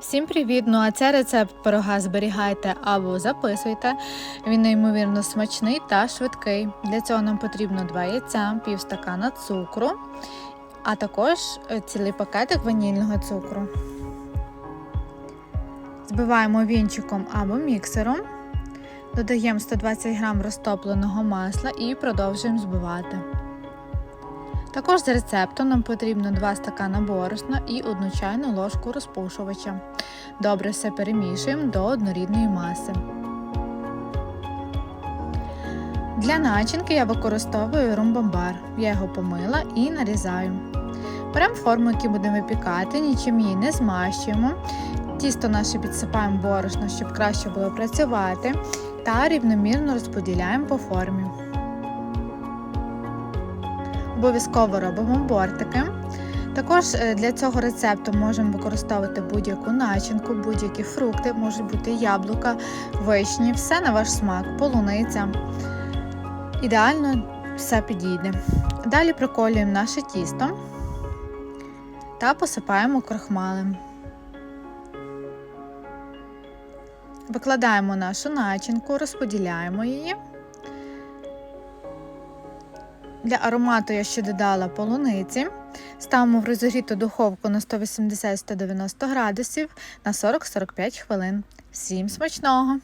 Всім привіт! Ну а це рецепт пирога зберігайте або записуйте. Він неймовірно смачний та швидкий. Для цього нам потрібно 2 яйця, пів стакана цукру, а також е, цілий пакетик ванільного цукру. Збиваємо вінчиком або міксером. Додаємо 120 г розтопленого масла і продовжуємо збивати. Також за рецептом нам потрібно 2 стакана борошна і 1 чайну ложку розпушувача. Добре все перемішуємо до однорідної маси. Для начинки я використовую румбамбар. Я його помила і нарізаю. Беремо форму, яку будемо випікати, нічим її не змащуємо. Тісто наше підсипаємо борошно, щоб краще було працювати, та рівномірно розподіляємо по формі. Обов'язково робимо бортики. Також е, для цього рецепту можемо використовувати будь-яку начинку, будь-які фрукти, можуть бути яблука, вишні, все на ваш смак, полуниця. Ідеально все підійде. Далі приколюємо наше тісто та посипаємо крохмалем. Викладаємо нашу начинку, розподіляємо її. Для аромату я ще додала полуниці. Ставимо в розігріту духовку на 180-190 градусів на 40-45 хвилин. Всім смачного!